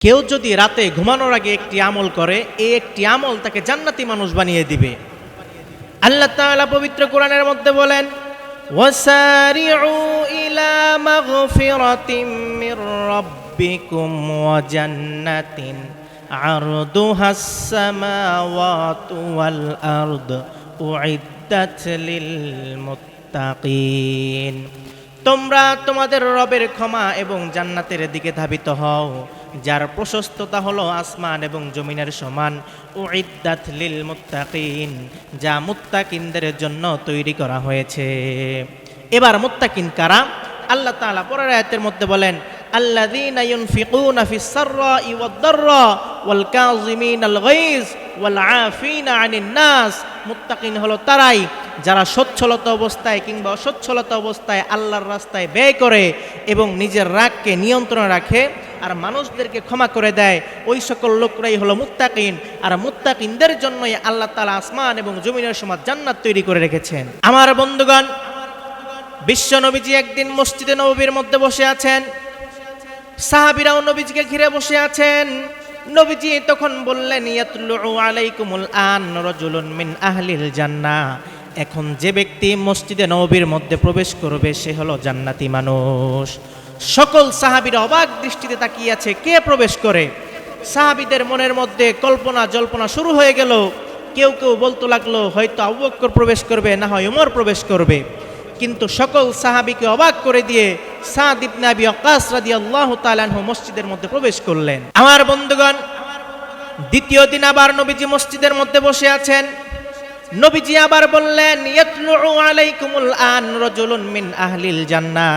কেউ যদি রাতে ঘুমানোর আগে একটি আমল করে এই একটি আমল তাকে জান্নাতি মানুষ বানিয়ে দিবে আল্লাহ তাআলা পবিত্র কোরআনের মধ্যে বলেন وسارعوا إلى مغفرة من ربكم وجنة عرضها السماوات والأرض أعدت للمتقين তোমরা তোমাদের রবের ক্ষমা এবং জান্নাতের দিকে ধাবিত হও, যার প্রশস্ততা হলো আসমান এবং জমিনের সমান। ও ইদ্দাত লিল মুত্তাকিন, যা মুত্তাকিনদের জন্য তৈরি করা হয়েছে। এবার মুত্তাকিন কারা? আল্লাহ তাআলা পরের আয়াতের মধ্যে বলেন সাররাই ওয়াদ দাররা ওয়াল কাযিমিনাল গায়জ ওয়াল আফিনা আনিন নাস। মুত্তাকিন হলো তারাই যারা সচ্ছলতা অবস্থায় কিংবা অসচ্ছলতা অবস্থায় আল্লাহর রাস্তায় ব্যয় করে এবং নিজের রাগকে নিয়ন্ত্রণ রাখে আর মানুষদেরকে ক্ষমা করে দেয়, ওই সকল লোকরাই হলো মুত্তাকিন। আর মুত্তাকিনদের জন্যই আল্লাহ তালা আসমান এবং জমিনের সমাজ জান্নাত তৈরি করে রেখেছেন। আমার বন্ধুগণ, বিশ্ব নবীজি একদিন মসজিদে নবীর মধ্যে বসে আছেন। সাহাবিরাও নবীজিকে ঘিরে বসে আছেন। নবীজি তখন বললেন ইয়াতলু আলাইকুমুল আন রাজুলুন মিন আহলিল জান্নাহ। এখন যে ব্যক্তি মসজিদে নবীর মধ্যে প্রবেশ করবে, সে হলো জান্নাতি মানুষ। সকল সাহাবীরা অবাক দৃষ্টিতে তাকিয়ে আছে, কে প্রবেশ করে? সাহাবীদের মনের মধ্যে কল্পনা, জল্পনা শুরু হয়ে গেল। কেউ কেউ বলতে লাগল, হয়তো আবু বকর প্রবেশ করবে, না হয় উমর প্রবেশ করবে। কিন্তু সকল সাহাবীকে অবাক করে দিয়ে সাদ ইবনে আবি ওয়াক্কাস রাদিয়াল্লাহু তাআলা মসজিদের মধ্যে প্রবেশ করলেন। আমার বন্ধুগণ, দ্বিতীয় দিন আবার নবীজি মসজিদের মধ্যে বসে আছেন। নবীজি আবার বললেন আলাইকুমুল আন রাজুলুন মিন আহলিল জান্নাহ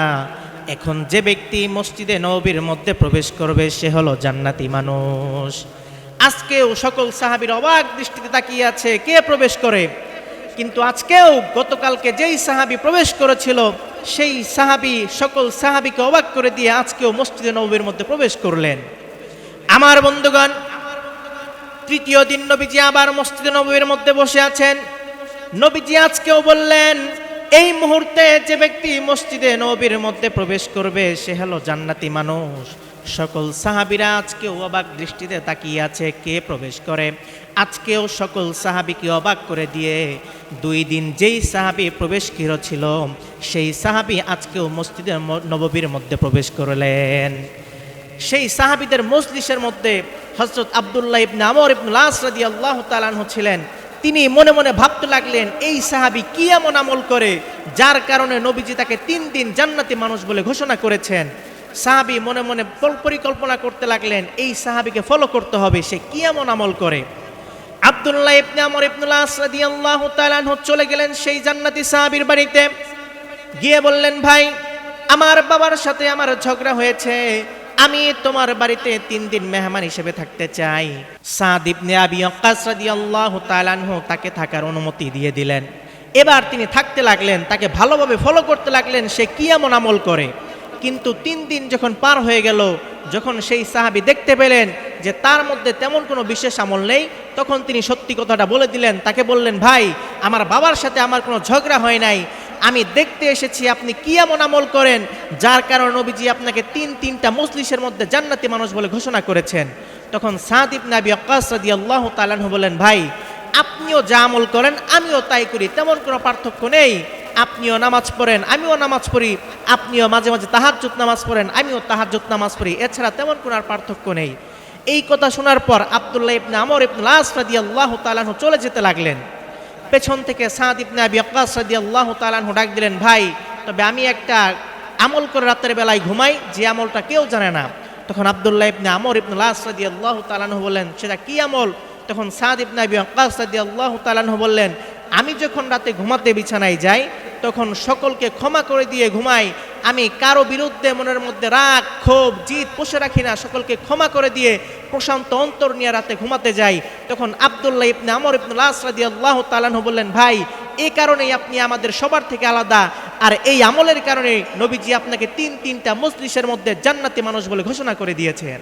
এখন যে ব্যক্তি মসজিদে নবীর মধ্যে প্রবেশ করবে, সে হলো জান্নাতি মানুষ। আজকেও সকল সাহাবীর অবাক দৃষ্টিতে তাকিয়ে আছে, কে প্রবেশ করে? কিন্তু আজকেও গতকালকে যেই সাহাবি প্রবেশ করেছিল, সেই সাহাবি সকল সাহাবিকে অবাক করে দিয়ে আজকেও মসজিদে নবীর মধ্যে প্রবেশ করলেন। আমার বন্ধুগণ তৃতীয় দিন নবীজি আবার মসজিদে নবীর মধ্যে বসে আছেন। নবীজি আজকেও বললেন, এই মুহূর্তে যে ব্যক্তি মসজিদে নবীর মধ্যে প্রবেশ করবে, সে হলো জান্নাতি মানুষ। সকল সাহাবিরা আজকেও অবাক দৃষ্টিতে তাকিয়ে আছে, কে প্রবেশ করে। আজকেও সকল সাহাবিকে অবাক করে দিয়ে দুই দিন যেই সাহাবি প্রবেশ ছিল, সেই সাহাবি আজকেও মসজিদের নববীর মধ্যে প্রবেশ করলেন। সেই সাহাবিদের মজলিসের মধ্যে হজরত আবদুল্লাহ ইবনে আমর ইবনুল আস রাদিয়াল্লাহু তাআলা আনহু ছিলেন। তিনি মনে মনে ভাবতে লাগলেন, এই সাহাবি কি এমন আমল করে যার কারণে নবীজি তাকে তিন দিন জান্নাতি মানুষ বলে ঘোষণা করেছেন? সাহাবি মনে মনে পরিকল্পনা করতে লাগলেন, এই সাহাবিকে ফলো করতে হবে, সে কি এমন আমল করে? আব্দুল্লাহ ইবনে আমর ইবনুল আস রাদিয়াল্লাহু তাআলা আনহু চলে গেলেন সেই জান্নাতি সাহাবীর বাড়িতে। গিয়ে বললেন, ভাই, আমার বাবার সাথে আমার ঝগড়া হয়েছে। আমি তোমার বাড়িতে তিন দিন মেহমান হিসেবে থাকতে চাই। সাদ ইবনে আবি ওয়াক্কাস রাদিয়াল্লাহু তাআলা আনহু তাকে থাকার অনুমতি দিয়ে দিলেন। এবার তিনি থাকতে লাগলেন, তাকে ভালোভাবে ফলো করতে লাগলেন, সে কি এমন আমল করে? কিন্তু তিন দিন যখন পার হয়ে গেল, যখন সেই সাহাবি দেখতে পেলেন যে তার মধ্যে তেমন কোনো বিশেষ আমল নেই, তখন তিনি সত্যি কথাটা বলে দিলেন। তাকে বললেন, ভাই, আমার বাবার সাথে আমার কোনো ঝগড়া হয় নাই। আমি দেখতে এসেছি আপনি কি এমন আমল করেন, যার কারণে নবীজি আপনাকে তিন তিনটা মজলিসের মধ্যে জান্নাতি মানুষ বলে ঘোষণা করেছেন। তখন সাদ ইবনে আবি ওয়াক্কাস রাদিয়াল্লাহু তাআলা বলেন, ভাই, আপনিও যা আমল করেন, আমিও তাই করি, তেমন কোনো পার্থক্য নেই। আপনিও নামাজ পড়েন, আমিও নামাজ পড়ি। আপনিও মাঝে মাঝে তাহাজ্জুদ নামাজ পড়েন, আমিও তাহাজ্জুদ নামাজ পড়ি। এছাড়া তেমন কোনো আর পার্থক্য নেই। এই কথা শোনার পর আব্দুল্লাহ ইবনে আমর ইবনে আস রাদিয়াল্লাহু তাআলা আনহু চলে যেতে লাগলেন। পেছন থেকে সাদ ইবনে আবি আকাস রাদিয়াল্লাহু আল্লাহ তালান ডাক দিলেন, ভাই, তবে আমি একটা আমল করে রাতের বেলায় ঘুমাই, যে আমলটা কেউ জানে না। তখন আবদুল্লাহ ইবনে আমর ইবনুল আসাদি আল্লাহ তালানহ বললেন, সেটা কি আমল? তখন সাদ ইবনে আবি আকাস রাদিয়াল্লাহু আল্লাহ তালানহ বললেন, আমি যখন রাতে ঘুমাতে বিছানায় যাই, তখন সকলকে ক্ষমা করে দিয়ে ঘুমাই আমি কারও বিরুদ্ধে মনের মধ্যে রাগ, ক্ষোভ জিত পোষে রাখি না, সকলকে ক্ষমা করে দিয়ে প্রশান্ত অন্তর নিয়ে রাতে ঘুমাতে যাই। তখন আবদুল্লাহ ইবনে আমর ইবনুল আসরাদি আল্লাহ তালাহ বললেন, ভাই এই কারণেই আপনি আমাদের সবার থেকে আলাদা। আর এই আমলের কারণে নবীজি আপনাকে তিন তিনটা মজলিসের মধ্যে জান্নাতি মানুষ বলে ঘোষণা করে দিয়েছেন।